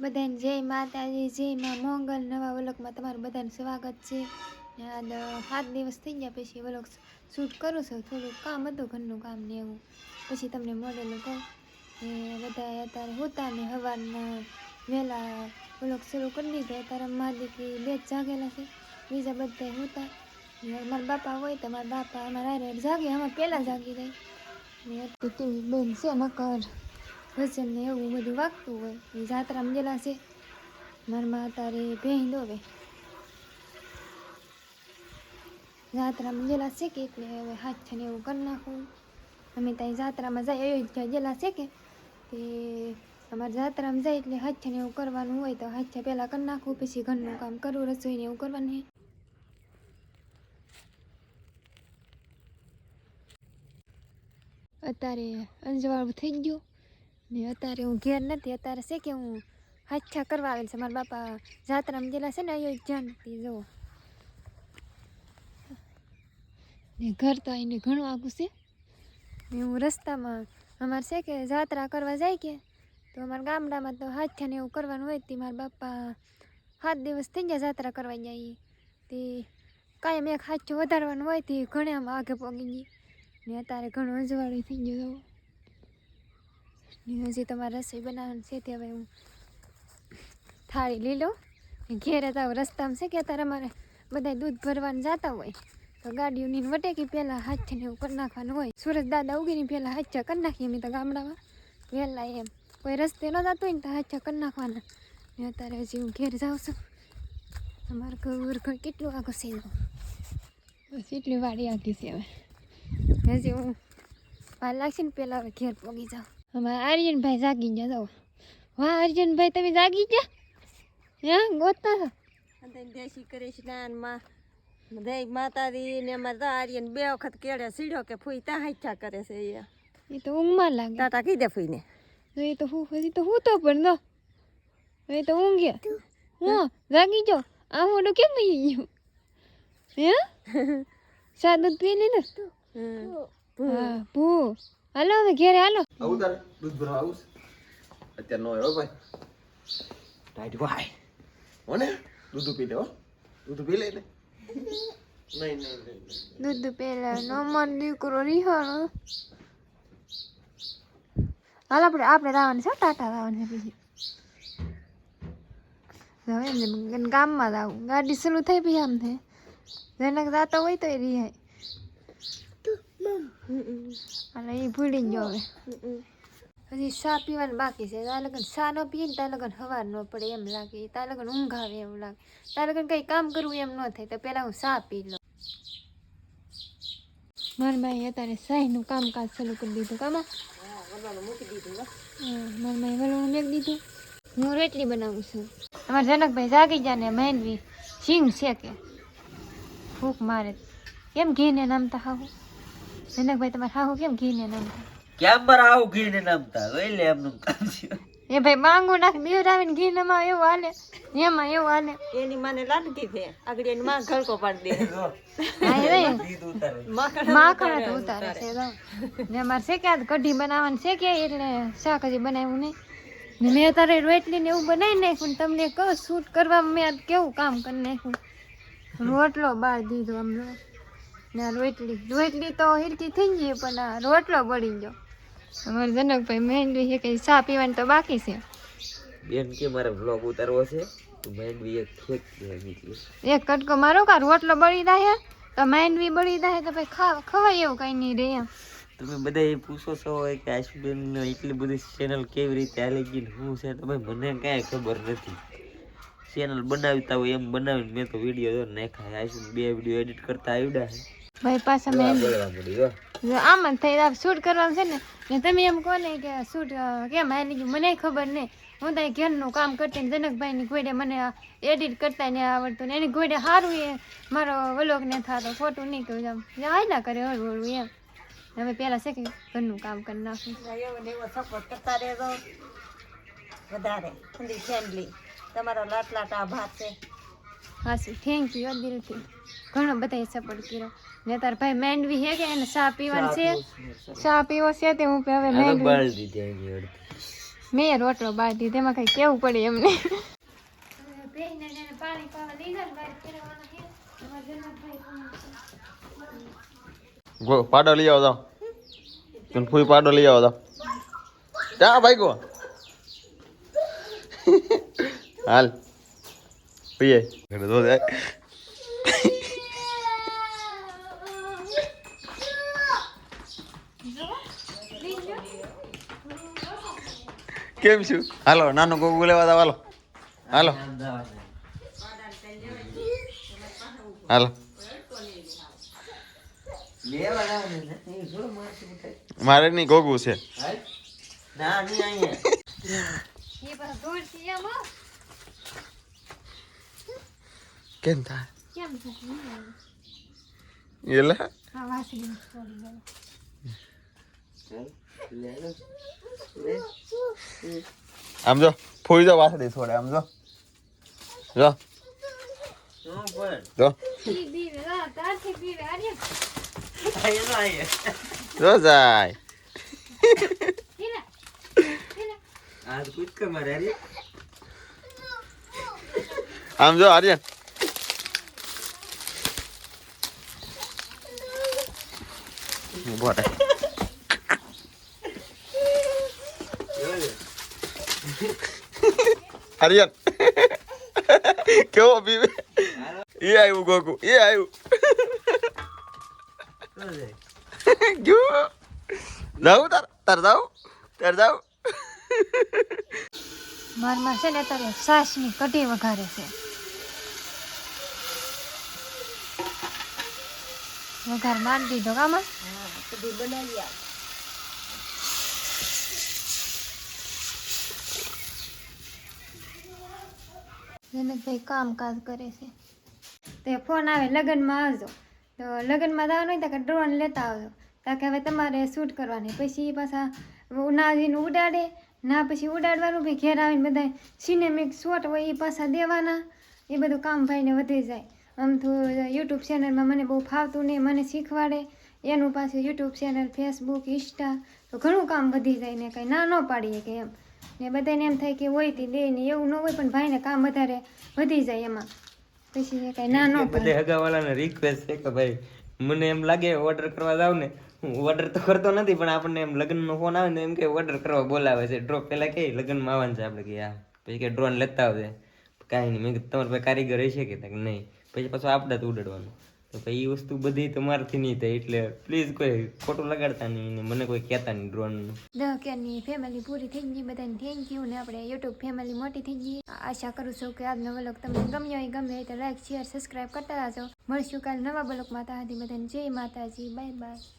બધાને જય માતાજી, જય માં મોંગલ. નવા વલોકમાં તમારું બધાનું સ્વાગત છે. સાત દિવસ થઈ ગયા પછી વલોક શૂટ કરું છું. થોડુંક કામ હતું, ઘરનું કામ ને એવું. પછી તમને મોડેલું કહું ને બધા અત્યારે હોતા ને સવારના વહેલા વલોક શરૂ કરી દીધો. અત્યારે મારી દીકરી બે જ જાગેલા છે. બીજા બધા હોતા. મારા બાપા હોય તો મારા બાપા અમારા જાગે. અમારે પહેલાં જાગી જાય. ને બેન છે નકર. વજન ને એવું બધું વાગતું હોય, એ જાત્રામાં ગયેલા છે. મારા અત્યારે ભેંસ દોવે જાત્રામાં ગયેલા છે કે એટલે હવે હાથ ને એવું કરી નાખું. અમે ત્યાં જાત્રામાં જાય, અયોધ્યા ગયેલા છે કે, તે અમારે જાત્રામાં જાય એટલે હાથ ને એવું કરવાનું હોય તો હાથ પહેલાં કરી નાખું, પછી ઘરનું કામ કરવું રસોઈને એવું કરવાનું અત્યારે અંજવાળું થઈ ગયું. ને અત્યારે હું ઘેર નથી, અત્યારે છે કે હું હાથા કરવા આવેલ છે. મારા બાપા જાત્રામાં ગયેલા છે ને અયોધ્યાથી જુઓ. ને ઘર તો અહીંને ઘણું આગું છે. ને હું રસ્તામાં, અમારે છે કે જાત્રા કરવા જાય કે, તો અમારા ગામડામાં તો હાથ્યા ને એવું કરવાનું હોય તે. મારા બાપા સાત દિવસ થઈ ગયા જાત્રા કરવા જાય તે કાયમ એક હાથો વધારવાનું હોય તે ઘણે આમ આગે પગી ગઈ. ને અત્યારે ઘણું અજવાળું થઈ ગયું હજી તમારે રસોઈ બનાવવાની છે, તે હવે હું થાળી લઈ લઉં. ઘેર હતા રસ્તામાં છે કે અત્યારે અમારે બધા દૂધ ભરવાનું જતા હોય, તો ગાડીઓની વટેકી પહેલાં હાથ એવું કરી નાખવાનું હોય. સુરત દાદા ઉગીને પહેલાં હાથ કરી નાખીએ, અમે તો ગામડામાં વહેલા એમ. કોઈ રસ્તે ન જતો હોય ને તો હાથ કરી નાખવાના. ને અત્યારે હજી હું ઘેર જાઉં છું. અમારું ઘર ઘર કેટલું આગળ છે. બસ એટલી વાડી આગી છે હવે. હજી હું વાર લાગશે ને પહેલાં હવે ઘેર પોગી જાઉં. અમારા આર્યનભાઈ જાગી ગયા જાઓ વાહ આર્યનભાઈ તમે જાગી ગયા? હે ગોતતા છો? અને દેશી કરે સ્નાનમાં જય માતાજી ને અમારે તો આર્યન બે વખત કેળે સીડ્યો કે ફૂઈ તા હાઈછા કરે છે એ. એ તો ઊંઘમાં લાગે. તાતા કીધે દે ફૂઈને. તો એ તો હું હજી તો હું તો પણ ન. એ તો ઊંઘ્યા હું જાગી જાઓ આ મોઢું કેમ થઈ ગયું? હે? સાદું પી લીધું હા ભૂ. હાલો હવે ઘેરે હાલો. આવું તારે? દૂધ ભરવા આવું છે? અત્યારે નો આવ્યો ભાઈ. ટાઈટ વાય હો ને દૂધ પી લે હો. દૂધ પી લે ને નહીં નહીં નહીં દૂધ પેલા નો મન દીકરો રિહાણો હાલ આપણે આપણે રાવાનું છે ટાટા છે પછી હવે એમને ગામમાં ગાડી શરૂ થઈ પછી આમ થાય. જેને જાતો હોય તો એ રિહાય એટલે એ ભૂલી ગયો હવે. હજી ચા પીવાનું બાકી છે. તાર લગન સા ન પીએ ને લગન હવાર ન પડે એમ લાગે. તાર લગન ઊંઘ આવે એવું લાગે. તાર કંઈ કામ કરવું એમ ન થાય તો પહેલાં હું ચા પી લઉં. મારા ભાઈ અત્યારે સાહીનું કામકાજ શરૂ કરી દીધું. કામાં? મૂકી દીધું હો. મારા ભાઈ વલોણું મેક દીધું હું રોટલી બનાવું છું. અમારા જનકભાઈ જાગી ગયા ને મહેનવી સિંગ કે. ફૂંક મારે. કેમ ઘીને નામતા હાહુ. જનકભાઈ તમારે હાહુ કેમ ઘીને નામતા કેમ મારા આવું ઘી ને નામતા લઈ લે એમનું કામ છે એ ભાઈ માંગુ નાખ બીવરાવીને ઘી નમાં એવું હાલે એમાં એવું હાલે એની માને લાડકી છે આગળ એની માં ઘરકો પાડી દે હા, એ રહી. માખણ તો ઉતારે છે. ને મારે છે કે કઢી બનાવવાની છે કે એટલે શાક હજી બનાવ્યું નહીં ને મેં તારે રોટલી ને એવું બનાવી નાખ્યું તમને કહું શૂટ કરવામાં મેં આજ કેવું કામ કરી નાખ્યું રોટલો બાર દીધો અમને ને રોટલી. રોટલી તો હિરકી થઈ ગઈ પણ આ રોટલો બળી ગયો. અમારે જનકભાઈ મહેંદી છે કે ચા પીવાની તો બાકી છે. બેન કે મારે વ્લોગ ઉતારવો છે તો મેંડવી એક ખેત એક કટકો મારો કા રોટલો બળી જાય તો મહેંદી બળી જાય તો ભાઈ ખવાય એવું કઈ નહીં રે એમ. તમે બધા એ પૂછો છો કે આશુબેન એટલી બધી ચેનલ કેવી રીતે હાલી ગઈ હું છે? તો ભાઈ મને કાંઈ ખબર નથી. ચેનલ બનાવતા હોય એમ બનાવીને મેં તો વીડિયો જો નાખ્યા આશુ બે વીડિયો એડિટ કરતા આવડ્યા છે. ભાઈ પાછા જો આમ જ થઈ શૂટ કરવાનું છે ને ને તમે એમ કહો ને કે શૂટ કેમ હાલી ગયું મને ખબર નહીં. હું તો ઘરનું કામ કરતી ને જનકભાઈની ઘોડે મને એડિટ કરતા ને આવડતું ને એની ઘોડે સારું એ મારો વલોગ ને થતો ખોટું નહીં કહ્યું આમ હાયલા કરે હળવું હળવું એમ. હવે પહેલાં છે કે ઘરનું કામ કરી નાખું. એવો સપોર્ટ કરતા રહેજો. વધારે ફેમિલી તમારો લાટ લાટ આભાર છે. હાસી થેન્ક યુ દિલથી. ઘણો બધાએ સપોર્ટ કર્યો. ને તાર ભાઈ મેંડવી હે કે એને ચા પીવાની છે? ચા પીવો છે તે હું હવે માંડવી બળ દીધી મેં રોટલો બાંધી તેમાં કઈ કેવું પડે એમને? પાણી પાવા પાડો લઈ આવો તો તું ફૂઈ પાડો લઈ આવો તો ભાઈ ગો હાલ. પીએ. તો જાય. કેમ છું? હાલો નાનો ગોગુ લેવા દો હાલો. હાલો. હાલો. મારે નહીં ગોગુ છે. ના કેમ થાય કેમ થશે એટલે હા વાસળી છોડી દો ચાલ, લે લો. લે. આમ જો ફૂઈ જો વાસળી છોડે આમ જો જો શું પણ? જો ઈ બીવે હા તારથી બીવે આર્ય અહીંયા નો અહીંયા. જો જાય હીરા હીરા આ તો કૂદકા મારે હારી. આમ જો આર્યન ઊભો રહે જોજો. આર્યન કેવો પીવે એ આવ્યું ગોકુ એ આવ્યું? ગયું જાઉં તાર તાર જાઉં તાર જાઉં મારમાં છે ને તારે સાસની કઢી વઘારે છે વઘાર મારી દીધો કામાં કઢી બનાવી આવ જનકભાઈ કામકાજ કરે છે તે ફોન આવે લગ્નમાં આવજો તો લગ્નમાં જવાનું હોય તો કે ડ્રોન લેતા આવજો કારણ કે હવે તમારે શૂટ કરવાની પછી પાછા ઉનાજીને ઉડાડે ના પછી ઉડાડવાનું બી ઘેર આવીને બધા સિનેમિક શોટ હોય એ પાછા દેવાના એ બધું કામ ભાઈને વધી જાય આમ તો યુટ્યુબ ચેનલમાં મને બહુ ફાવતું નહીં મને શીખવાડે. એનું પાછું યુટ્યુબ ચેનલ ફેસબુક ઇન્સ્ટા તો ઘણું કામ વધી જાય ને કંઈ ના ન પાડીએ કે એમ. ને બધાને એમ થાય કે હોય તે દે ને એવું ન હોય પણ ભાઈને કામ વધારે વધી જાય એમાં. પછી કાંઈ ના ન બધે હગાવાળાને રિક્વેસ્ટ છે કે ભાઈ મને એમ લાગે ઓર્ડર કરવા જાવ ને. હું ઓર્ડર તો કરતો નથી પણ આપણને એમ લગ્નનો ફોન આવે ને એમ કે ઓર્ડર કરવા બોલાવે છે. ડ્રોપ પેલા કે લગ્નમાં આવવાનું છે આપણે. કે આ પછી કે ડ્રોન લેતા આવજે. કાંઈ નહીં. મેં તમારે પાસે કારીગર હશે કે નહીં. પછી પાછું આપણા જ ઉડાડવાનું. તો પછી એ વસ્તુ બધી તમારાથી નહીં થાય, એટલે પ્લીઝ કોઈ ખોટું લગાડતા નહીં ને મને કોઈ કહેતા નહીં ડ્રોનનું દહ કેરની ફેમિલી પૂરી થઈ ગઈ, બધાને થેન્ક યુ ને આપણે યુટ્યુબ ફેમિલી મોટી થઈ ગઈ. આશા કરું છું કે આજનો વ્લોગ તમને ગમ્યો હોય, ગમે તો લાઈક શેર સબસ્ક્રાઈબ કરતા રહેજો. મળશું કાલે નવા બ્લોગમાં ત્યાં હતી બધાને જય માતાજી બાય બાય